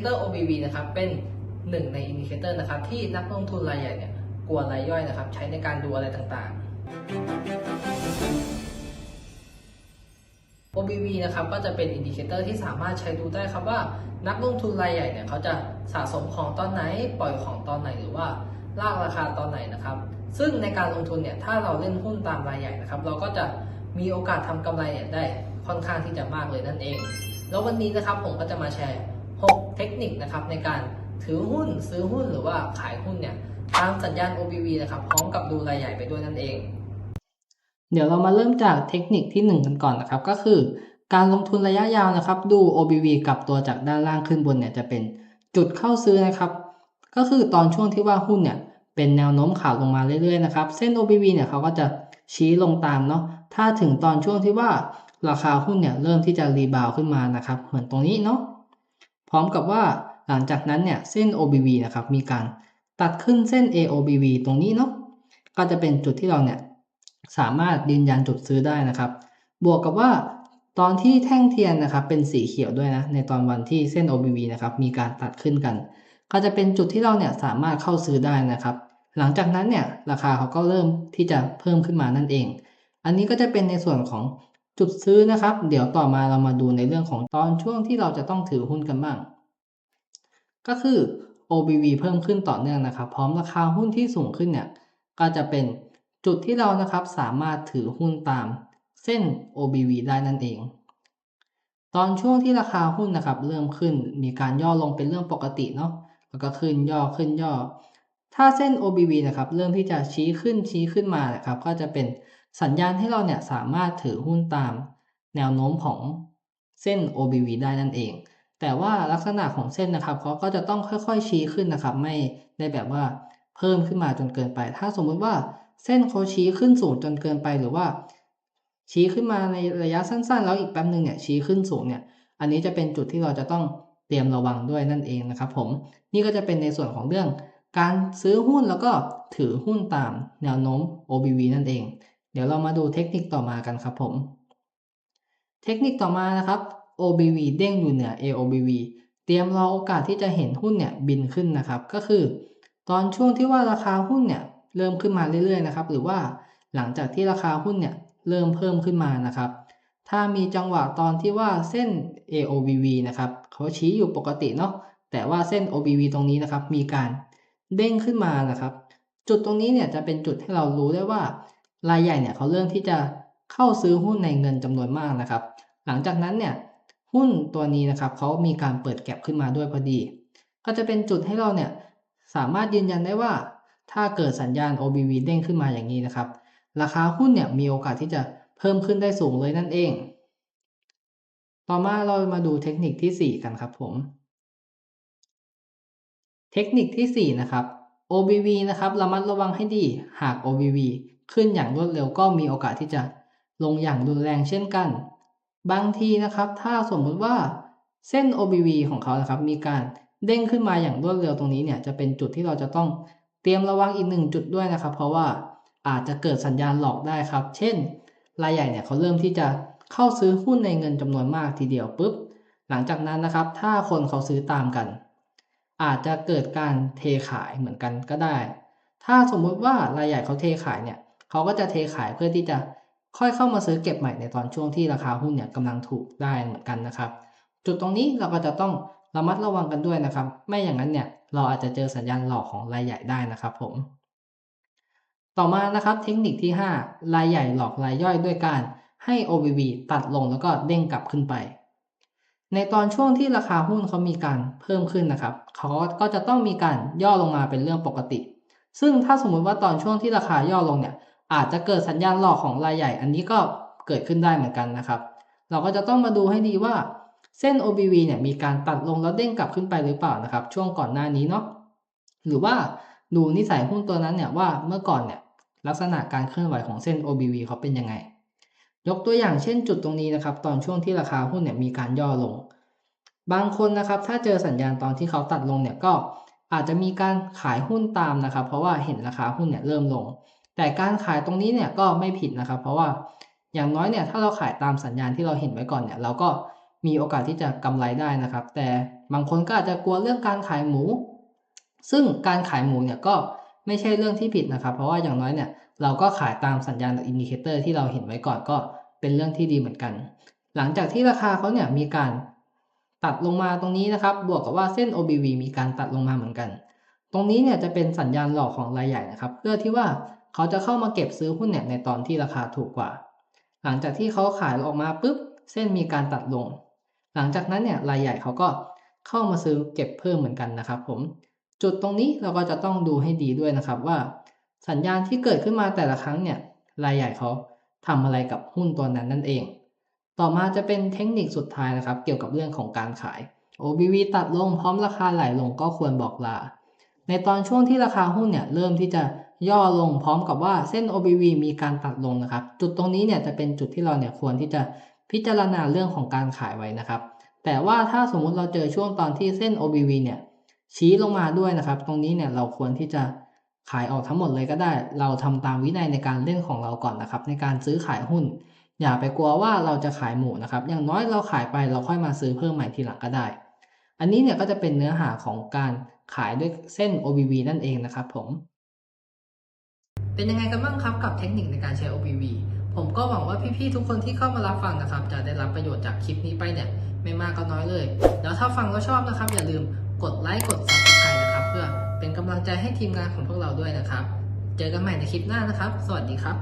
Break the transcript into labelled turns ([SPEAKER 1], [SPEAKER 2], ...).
[SPEAKER 1] เตอร์ OBV นะครับเป็นหนึ่งในอินดิเคเตอร์นะครับที่นักลงทุนรายใหญ่เนี่ยกลัวรายย่อยนะครับ ใช้ในการดูอะไรต่างๆ OBV นะครับก็จะเป็นอินดิเคเตอร์ที่สามารถใช้ดูได้ครับว่านักลงทุนรายใหญ่เนี่ยเขาจะสะสมของตอนไหนปล่อยของตอนไหนหรือว่าลากราคาตอนไหนนะครับ ซึ่งในการลงทุนเนี่ยถ้าเราเล่นหุ้นตามรายใหญ่นะครับ เราก็จะมีโอกาสทำกำไรเนี่ยได้ค่อนข้างที่จะมากเลยนั่นเอง แล้ววันนี้นะครับผมก็จะมาแชร์ 6 เทคนิคนะครับในการถือหุ้นซื้อหุ้นหรือว่าขายหุ้นเนี่ยตามสัญญาณ OBV นะครับพร้อมกับดูรายใหญ่ไปด้วยนั่นเอง เดี๋ยวเรามาเริ่มจากเทคนิคที่ 1 กันก่อนนะครับ ก็คือ การลงทุนระยะยาวนะครับ ดู OBV กลับตัวจากด้านล่างขึ้นบนเนี่ยจะเป็นจุดเข้าซื้อนะครับ ก็คือตอนช่วงที่ว่าหุ้นเนี่ยเป็นแนวโน้มขาลงมาเรื่อยๆนะครับเส้น OBV เนี่ยเขาก็จะชี้ลงตามเนาะถ้าถึงตอนช่วงที่ว่าราคาหุ้นเนี่ยเริ่มที่จะรีบาวขึ้นมานะครับ เหมือนตรงนี้เนาะ พร้อมกับว่าหลังจากนั้นเนี่ยเส้น OBV นะครับมีการตัดขึ้นเส้น AOBV ตรงนี้เนาะก็จะเป็นจุดที่เราเนี่ยสามารถยืนยันจุดซื้อได้นะครับ บวกกับว่าตอนที่แท่งเทียนนะครับเป็นสีเขียวด้วยนะในตอนวันที่เส้น OBV นะครับมีการตัดขึ้นกัน ก็จะเป็นจุดที่เราเนี่ยสามารถเข้าซื้อได้นะครับ หลังจากนั้นเนี่ยราคาเขาก็เริ่มที่จะเพิ่มขึ้นมานั่นเอง อันนี้ก็จะเป็นในส่วนของ จุดซื้อนะครับ เดี๋ยวต่อมาเรามาดูในเรื่องของตอนช่วงที่เราจะต้องถือหุ้นกันบ้าง ก็คือ OBV เพิ่มขึ้นต่อเนื่องนะครับ พร้อมราคาหุ้นที่สูงขึ้นเนี่ยก็จะเป็นจุดที่เรานะครับสามารถถือหุ้นตามเส้น OBV ได้นั่นเอง ตอนช่วงที่ราคาหุ้นนะครับเริ่มขึ้นมีการย่อลงเป็นเรื่องปกติเนาะแล้วก็ขึ้นย่อขึ้นย่อ ถ้าเส้น OBV นะครับเริ่มที่จะชี้ขึ้นชี้ขึ้นมานะครับ ก็จะเป็น สัญญาณให้เราเนี่ยสามารถถือหุ้นตามแนวโน้มของเส้น OBV ได้นั่นเอง แต่ว่าลักษณะของเส้นนะครับเขาก็จะต้องค่อยๆชี้ขึ้นนะครับ ไม่ได้แบบว่าเพิ่มขึ้นมาจนเกินไป ถ้าสมมุติว่าเส้นเขาชี้ขึ้นสูงจนเกินไปหรือว่า ชี้ขึ้นมาในระยะสั้นๆ แล้วอีกแป๊บนึงเนี่ยชี้ขึ้นสูงเนี่ย อันนี้จะเป็นจุดที่เราจะต้องเตรียมระวังด้วยนั่นเองนะครับ ผม นี่ก็จะเป็นในส่วนของเรื่อง การซื้อหุ้นแล้วก็ถือหุ้นตามแนวโน้ม OBV นั่นเอง เดี๋ยวเรามาดูเทคนิคต่อมากันครับผม เทคนิคต่อมานะครับ OBV เด้งอยู่เหนือ AOBV เตรียมรอโอกาสที่จะเห็นหุ้นเนี่ยบินขึ้นนะครับ ก็คือ ตอนช่วงที่ว่าราคาหุ้นเนี่ยเริ่มขึ้นมาเรื่อยๆนะครับ หรือว่าหลังจากที่ราคาหุ้นเนี่ยเริ่มเพิ่มขึ้นมานะครับ ถ้ามีจังหวะตอนที่ว่าเส้น AOBV นะครับเขาชี้อยู่ปกติเนาะแต่ว่าเส้น OBV ตรงนี้นะครับ มีการเด้งขึ้นมานะครับ จุดตรงนี้เนี่ยจะเป็นจุดให้เรารู้ได้ว่า รายใหญ่เนี่ยเขาเริ่มที่จะเข้าซื้อหุ้นในเงินจำนวนมากนะครับ หลังจากนั้นเนี่ยหุ้นตัวนี้นะครับเขามีการเปิดแก็บขึ้นมาด้วยพอดี ก็จะเป็นจุดให้เราเนี่ยสามารถยืนยันได้ว่า ถ้าเกิดสัญญาณ OBV เด้งขึ้นมาอย่างนี้นะครับ ราคาหุ้นเนี่ยมีโอกาสที่จะเพิ่มขึ้นได้สูงเลยนั่นเอง ต่อมาเรามาดูเทคนิคที่ 4 กันครับผม เทคนิคที่ 4 นะครับ OBV นะครับระมัดระวังให้ดี หาก OBV ขึ้นอย่างรวดเร็วก็มีโอกาสที่จะลงอย่างรุนแรงเช่นกัน บางทีนะครับ ถ้าสมมุติว่าเส้น OBV ของเขานะครับ มีการเด้งขึ้นมาอย่างรวดเร็วตรงนี้เนี่ยจะเป็นจุดที่เราจะต้องเตรียมระวังอีกหนึ่งจุดด้วยนะครับ เพราะว่าอาจจะเกิดสัญญาณหลอกได้ครับ เช่น รายใหญ่เนี่ยเขาเริ่มที่จะเข้าซื้อหุ้นในเงินจำนวนมากทีเดียวปุ๊บ หลังจากนั้นนะครับ ถ้าคนเขาซื้อตามกัน อาจจะเกิดการเทขายเหมือนกันก็ได้ ถ้าสมมุติว่ารายใหญ่เขาเทขายเนี่ย เขาก็จะเทขายเพื่อที่จะค่อยเข้ามาซื้อเก็บใหม่ในตอนช่วงที่ราคาหุ้นเนี่ยกำลังถูกได้เหมือนกันนะครับ จุดตรงนี้เราก็จะต้องระมัดระวังกันด้วยนะครับ ไม่อย่างนั้นเนี่ยเราอาจจะเจอสัญญาณหลอกของรายใหญ่ได้นะครับผม ต่อมานะครับเทคนิคที่ 5 รายใหญ่หลอกรายย่อยด้วยการให้ OBV ตัดลงแล้วก็เด้งกลับขึ้นไป ในตอนช่วงที่ราคาหุ้นเขามีการเพิ่มขึ้นนะครับเขาก็จะต้องมีการย่อลงมาเป็นเรื่องปกติ ซึ่งถ้าสมมุติว่าตอนช่วงที่ราคาย่อลงเนี่ย อาจจะเกิดสัญญาณหลอกของรายใหญ่ อันนี้ก็เกิดขึ้นได้เหมือนกันนะครับ เราก็จะต้องมาดูให้ดีว่าเส้น OBV เนี่ยมีการตัดลงแล้วเด้งกลับขึ้นไปหรือเปล่านะครับ ช่วงก่อนหน้านี้เนาะหรือว่าดูนิสัยหุ้นตัวนั้นเนี่ยว่าเมื่อก่อนเนี่ยลักษณะการเคลื่อนไหวของเส้น OBV เขาเป็นยังไง ยกตัวอย่างเช่นจุดตรงนี้นะครับ ตอนช่วงที่ราคาหุ้นเนี่ยมีการย่อลง บางคนนะครับถ้าเจอสัญญาณตอนที่เขาตัดลงเนี่ยก็อาจจะมีการขายหุ้นตามนะครับ เพราะว่าเห็นราคาหุ้นเนี่ยเริ่มลง แต่การขายตรงนี้เนี่ยก็ไม่ผิดนะครับ เพราะว่าอย่างน้อยเนี่ยถ้าเราขายตามสัญญาณที่เราเห็นไว้ก่อนเนี่ยเราก็มีโอกาสที่จะกำไรได้นะครับ แต่บางคนก็อาจจะกลัวเรื่องการขายหมู ซึ่งการขายหมูเนี่ยก็ไม่ใช่เรื่องที่ผิดนะครับ เพราะว่าอย่างน้อยเนี่ยเราก็ขายตามสัญญาณอินดิเคเตอร์ที่เราเห็นไว้ก่อนก็เป็นเรื่องที่ดีเหมือนกัน หลังจากที่ราคาเขาเนี่ยมีการตัดลงมาตรงนี้นะครับ บวกกับว่าเส้น OBV มีการตัดลงมาเหมือนกัน ตรงนี้เนี่ยจะเป็นสัญญาณหลอกของรายใหญ่นะครับ เพื่อที่ว่า เขาจะเข้ามาเก็บซื้อหุ้นเนี่ยในตอนที่ราคาถูกกว่า หลังจากที่เขาขายออกมาปุ๊บเส้นมีการตัดลง หลังจากนั้นเนี่ยรายใหญ่เขาก็เข้ามาซื้อเก็บเพิ่มเหมือนกันนะครับ ผม จุดตรงนี้เราก็จะต้องดูให้ดีด้วยนะครับว่า สัญญาณที่เกิดขึ้นมาแต่ละครั้งเนี่ยรายใหญ่เขาทำอะไรกับหุ้นตัวนั้นนั่นเอง ต่อมาจะเป็นเทคนิคสุดท้ายนะครับ เกี่ยวกับเรื่องของการขาย OBV ตัดลงพร้อมราคาไหลลงก็ควรบอกลา ในตอนช่วงที่ราคาหุ้นเนี่ยเริ่มที่จะ ย่อลงพร้อมกับว่าเส้น OBV มีการตัดลงนะครับ จุดตรงนี้เนี่ยจะเป็นจุดที่เราเนี่ยควรที่จะพิจารณาเรื่องของการขายไว้นะครับ แต่ว่าถ้าสมมุติเราเจอช่วงตอนที่เส้น OBV เนี่ยชี้ลงมาด้วยนะครับ ตรงนี้เนี่ยเราควรที่จะขายออกทั้งหมดเลยก็ได้ เราทำตามวินัยในการเล่นของเราก่อนนะครับ ในการซื้อขายหุ้น อย่าไปกลัวว่าเราจะขายหมูนะครับ อย่างน้อยเราขายไปเราค่อยมาซื้อเพิ่มใหม่ทีหลังก็ได้ อันนี้เนี่ยก็จะเป็นเนื้อหาของการขายด้วยเส้น OBV นั่นเองนะครับผม เป็นยังไงกันบ้างครับกับเทคนิคในการใช้ OBV ผมก็หวังว่าพี่ๆทุกคนที่เข้ามารับฟังนะครับ จะได้รับประโยชน์จากคลิปนี้ไปเนี่ยไม่มากก็น้อยเลย แล้วถ้าฟังแล้วชอบนะครับ อย่าลืมกดไลค์กด Subscribe นะครับ เพื่อเป็นกำลังใจให้ทีมงานของพวกเราด้วยนะครับ เจอกันใหม่ในคลิปหน้านะครับ สวัสดีครับ